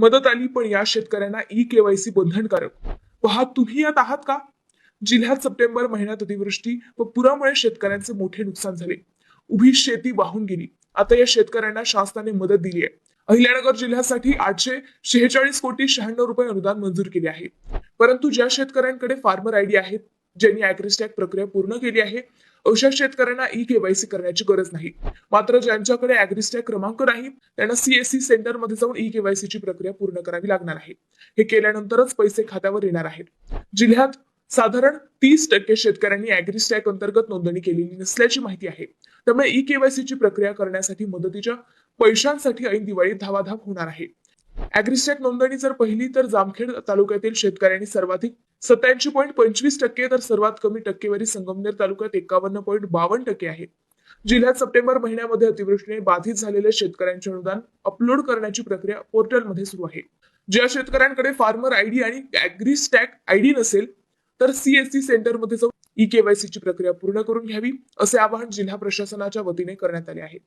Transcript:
मदत आली पण या शेतकऱ्यांना ई केवायसी बंधनकारक. पहा तुम्ही यात आहात का? जिल्ह्यात सप्टेंबर महिन्यात अतिवृष्टी व पुरामुळे शेतकऱ्यांचे मोठे नुकसान झाले. उभी शेती वाहून गेली. आता या शेतकऱ्यांना शासनाने मदत दिली आहे. अहिल्यानगर जिल्ह्यासाठी आठशे शेहेचाळीस कोटी शहाण्णव रुपये अनुदान मंजूर केले आहे. परंतु ज्या शेतकऱ्यांकडे फार्मर आयडी आहेत ज्यांनी अॅग्रिस्टॅक प्रक्रिया पूर्ण केली आहे अशा शेतकऱ्यांना ई केवायसी करण्याची गरज नाही. मात्र ज्यांच्याकडे अॅग्रिस्टॅक क्रमांक नाही त्यांना सीएससी सेंटरमध्ये जाऊन ई केवायसी ची प्रक्रिया पूर्ण करावी लागणार आहे. हे केल्यानंतरच पैसे खात्यावर येणार आहेत. जिल्ह्यात साधारण तीस टक्के शेतकऱ्यांनी अॅग्रिस्टॅक अंतर्गत नोंदणी केलेली नसल्याची माहिती आहे. त्यामुळे ई केवायसी ची प्रक्रिया करण्यासाठी मदतीच्या पैशांसाठी ऐन दिवाळीत धावाधाव होणार आहे. अॅग्रिस्टॅक नोंदणी जर पहिली तर जामखेड तालुक्यातील शेतकऱ्यांनी सर्वाधिक सत्याऐंशी पॉईंट पंचवीस टक्के तर सर्वात कमी टक्केवारी संगमनेर तालुक्यात एकावन्न पॉईंट बावन्न टक्के आहे. जिल्ह्यात सप्टेंबर महिन्यामध्ये अतिवृष्टीने बाधित झालेल्या शेतकऱ्यांचे अनुदान अपलोड करण्याची प्रक्रिया पोर्टलमध्ये सुरू आहे. ज्या शेतकऱ्यांकडे फार्मर आयडी आणि अॅग्रिस्टॅक आयडी नसेल तर सीएससी सेंटरमध्ये जाऊन ई केवायसी ची प्रक्रिया पूर्ण करून घ्यावी असे आवाहन जिल्हा प्रशासनाच्या वतीने करण्यात आले आहे.